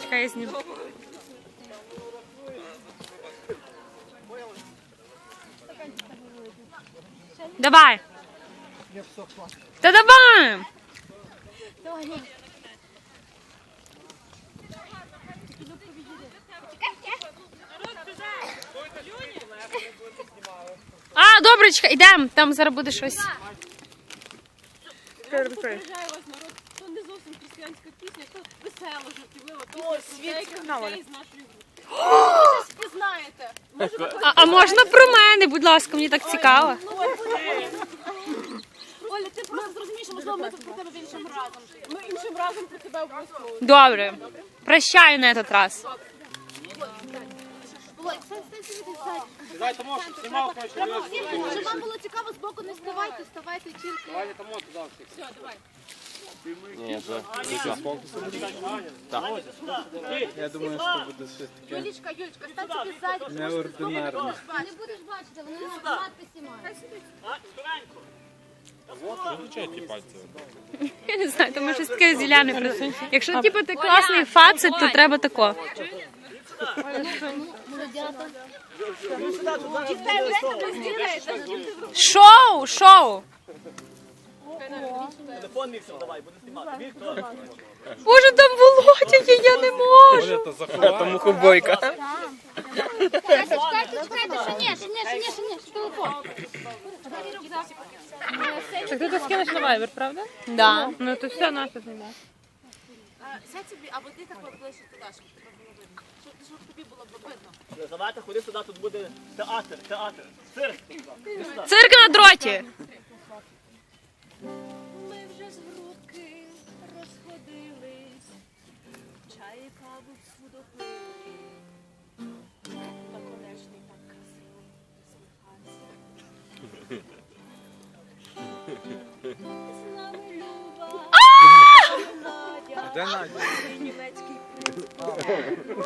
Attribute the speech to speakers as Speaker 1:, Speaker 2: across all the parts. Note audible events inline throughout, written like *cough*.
Speaker 1: Чекай, я зніму. Давай. Та давай. А, добре, чекай, йдемо, там зараз буде щось.
Speaker 2: Попереджаю вас, народ, то не зовсім християнська пісня, то весела, жартівлива пісня про деяких людей з нашої групи. *gasps* Ви щось. Може, ви
Speaker 1: А, а можна про мене, будь ласка, мені так цікаво.
Speaker 2: Оля, ти просто зрозумієш, що, можливо, ми тут про тебе іншим разом. Ми іншим разом про тебе обов'язково.
Speaker 1: Добре. Прощаю на этот раз.
Speaker 3: Тому, знімав, коротше,
Speaker 2: щоб вам було цікаво, збоку не ставайте, ставайте тільки.
Speaker 3: Давайте тому туди всіх.
Speaker 2: Все, давай.
Speaker 4: Я думаю, що буде щось таке
Speaker 2: Юлічка, Юлічка, стань собі ззаді.
Speaker 4: неординарне.
Speaker 2: Не будеш бачити, вони на надписі мають.
Speaker 1: Я не знаю, тому щось таке зеляне. при- Якщо типу ти класний фацит, то треба тако. Шоу, шоу.
Speaker 3: Телефон мій давай, буду знімати. Віктор.
Speaker 1: Боже, там Володя є, я не можу.
Speaker 4: Це мухобойка.
Speaker 2: Чекайте, чекайте, що ні, що ні, що ні, що ні, що телефон.
Speaker 1: Так ти то скинеш на вайбер, правда? Да. Ну то все, наше знімає.
Speaker 2: Сядь собі, або ти так ближче туди, щоб тебе було видно. Щоб, щоб тобі було б видно.
Speaker 3: Давайте ходи сюди, тут буде театр, театр. Цирк.
Speaker 1: Цирк на дроті.
Speaker 2: Ми вже з грудки розходились, чай і каву всюди пили. Та конечний так красиво сміхався. З нами Люба, Надя,
Speaker 4: Де Надя?
Speaker 2: німецький принц.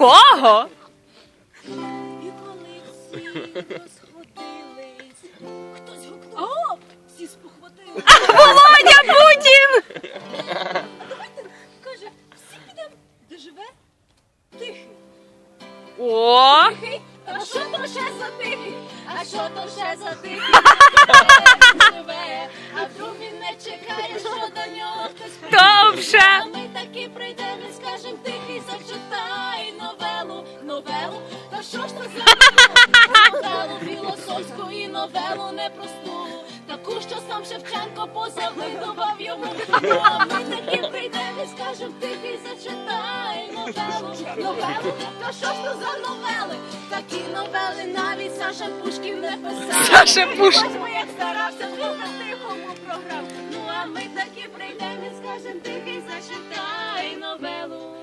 Speaker 1: В кого?
Speaker 2: І коли всі розходились, хтось гукнув. Всі спохватили.
Speaker 1: Володя Путін!
Speaker 2: Давайте Каже, всі підемо, де живе тихий.
Speaker 1: О!
Speaker 2: Тихий? А що то ще за тихий? А що то ще за тихий? А вдруг він не чекає, що до нього хтось прийде.
Speaker 1: Добре.
Speaker 2: А ми таки прийдемо і скажем тихий. Та що ж то за новелу? Новелу філософську і новелу непросту. Таку, що сам Шевченко позавидував йому. Ну, а ми таки прийдемо і скажем тихий, зачитай новелу, новелу. Та що ж то за новели? Такі новели навіть Саша Пушків не писав.
Speaker 1: Саша Пушкін.
Speaker 2: Ось ми як старався, то на тихому програв. Ну а ми таки прийдемо і скажем тихий, зачитай новелу.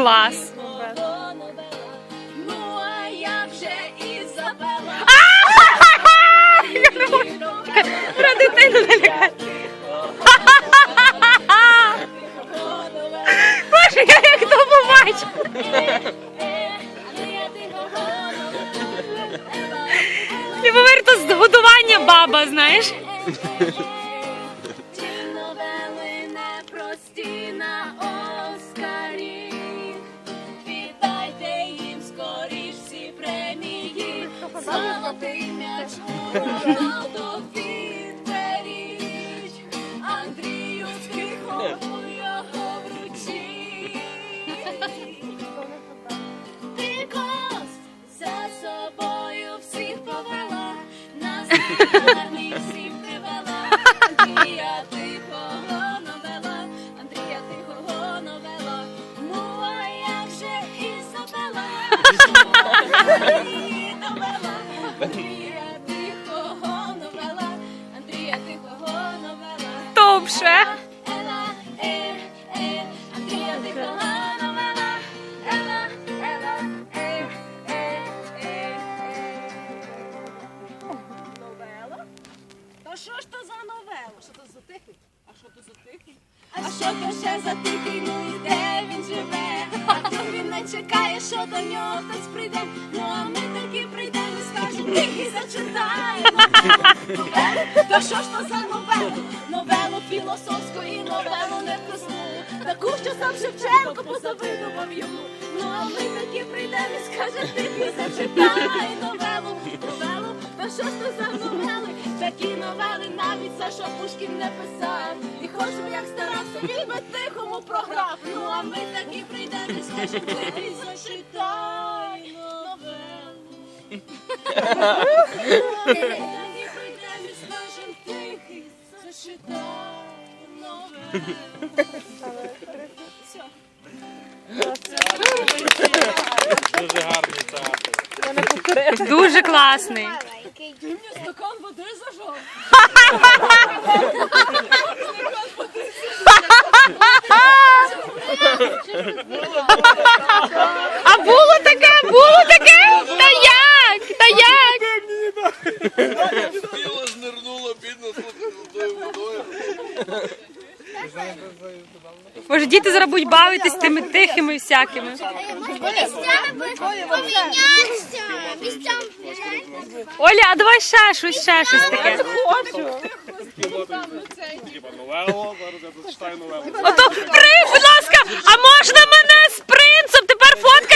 Speaker 1: Клас.
Speaker 2: Ну а як же Ізабела?
Speaker 1: Про дитину не. Боже, я як то побачу. Я повер, то з годування баба, знаєш?
Speaker 2: Золотий м'яч Роналдо відберіть. Андрію Скихову його вручіть. Ти кост за собою всіх повела, нас гарний всіх Новела? Та що ж то за новелу? Що то за тихий? А що то за тихий? А що то ще за тихий, ну і де він живе? А то він не чекає, що до нього хтось прийде. Ну а ми таки прийдемо новелу, новелу. Та що ж то за новелу? Новелу філософську і новелу непросту. Таку, що сам Шевченко позавидував йому. Ну а ми таки прийдемо і скажемо, тихий зачитай новелу, новелу. Та що ж то за новели? Такі новели навіть Саша Пушкін не писав. І хоч би як старався, він би тихому програв. Ну а ми таки прийдемо і скажемо, тихий зачитай новелу.
Speaker 4: Дуже гарний театр.
Speaker 1: Дуже класний.
Speaker 2: Ти мені стакан води зажав. *laughs*
Speaker 1: А було таке, було таке? Та як? Та як?
Speaker 5: Тіло знирнуло, бідно, тою водою.
Speaker 1: Може, діти зараз будуть бавитись тими тихими всякими. Оля, а давай ще щось, ще щось таке. Ото, при, будь ласка, а можна мене з принцем? Тепер фоткаємося